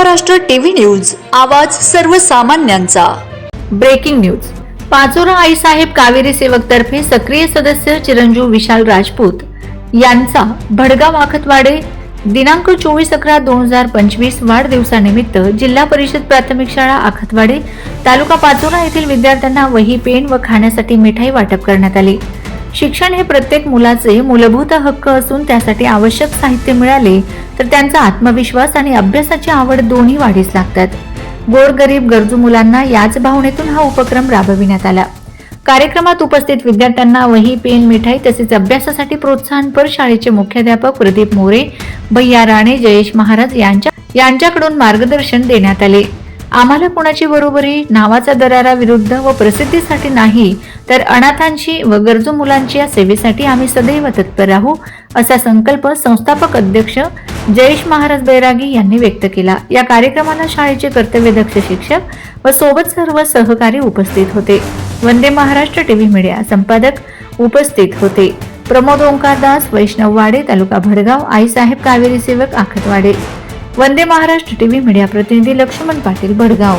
Maharashtra TV news आवाज सर्वसामान्यांचा. Breaking news. Pachora Aaisaheb Kaveri सेवक तर्फे सक्रिय सदस्य चिरंजीव विशाल राजपूत यांचा भडगाव आखतवाडे दिनांक चोवीस अकरा दोन हजार पंचवीस वाढदिवसानिमित्त जिल्हा परिषद प्राथमिक शाळा आखतवाडे तालुका पाचोरा येथील विद्यार्थ्यांना वही पेन व खाण्यासाठी मिठाई वाटप करण्यात आली. शिक्षण हे प्रत्येक मुलाचे मूलभूत हक्क असून त्यासाठी आवश्यक साहित्य मिळाले तर त्यांचा आत्मविश्वास आणि अभ्यासाची आवड दोन्ही वाढीस लागतात. गोरगरीब गरजू मुलांना याच भावनेतून हा उपक्रम राबविण्यात आला. कार्यक्रमात उपस्थित विद्यार्थ्यांना वही पेन मिठाई तसेच अभ्यासासाठी प्रोत्साहनपर शाळेचे मुख्याध्यापक प्रदीप मोरे भैया राणे जयेश महाराज यांच्या यांच्याकडून मार्गदर्शन देण्यात आले. आम्हाला कुणाची बरोबरी नावाचा दरारा विरुद्ध व प्रसिद्धीसाठी नाही तर अनाथांची व गरजू मुलांची या सेवेसाठी आम्ही सदैव तत्पर राहू असा संकल्प संस्थापक अध्यक्ष जयेश महाराज बैरागी यांनी व्यक्त केला. या कार्यक्रमाला शाळेचे कर्तव्यदक्ष शिक्षक व सोबत सर्व सहकारी उपस्थित होते. वंदे महाराष्ट्र टीव्ही मीडिया संपादक उपस्थित होते. प्रमोद ओंकारदास वैष्णव वाडे तालुका भडगाव आईसाहेब कावेरी सेवक आखतवाडे. वंदे महाराष्ट्र टीव्ही मीडिया प्रतिनिधी लक्ष्मण पाटील भडगाव.